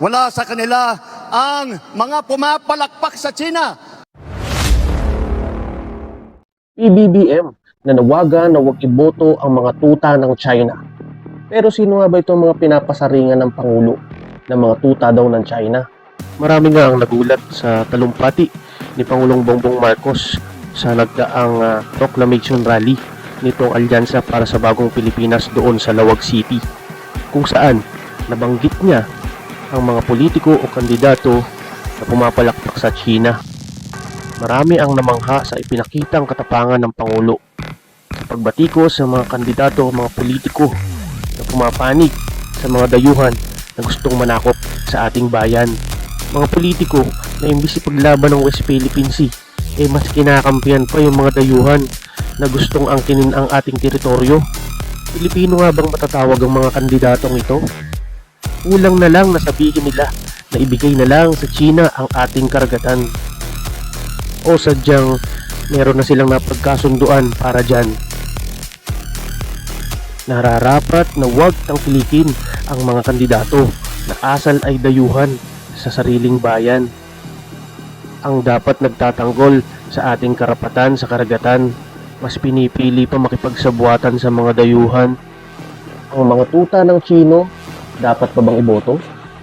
Wala sa kanila ang mga pumapalakpak sa China. PBBM nanawagan na huwag iboto ang mga tuta ng China. Pero sino nga ba itong mga pinapasaringan ng Pangulo ng mga tuta daw ng China? Marami nga ang nagulat sa talumpati ni Pangulong Bongbong Marcos sa nagdaang ah, proclamation rally nitong alyansa para sa bagong Pilipinas doon sa Lawag City kung saan nabanggit niya ang mga politiko o kandidato na pumapalakpak sa China. Marami ang namangha sa ipinakitang katapangan ng Pangulo sa pagbatiko sa mga kandidato o mga politiko na pumapanig sa mga dayuhan na gustong manakop sa ating bayan. Mga politiko na imbis ipaglaban ng West Philippine Sea, eh mas kinakampihan pa yung mga dayuhan na gustong angkinin ang ating teritoryo. Pilipino nga bang matatawag ang mga kandidatong ito? Kulang na lang na sabihin nila na ibigay na lang sa China ang ating karagatan o sadyang meron na silang napagkasunduan para dyan. Nararapat na huwag tangkilikin ang mga kandidato na asal ay dayuhan sa sariling bayan. Ang dapat nagtatanggol sa ating karapatan sa karagatan, mas pinipili pa makipagsabuatan sa mga dayuhan. Ang mga tuta ng Chino, dapat pa bang iboto?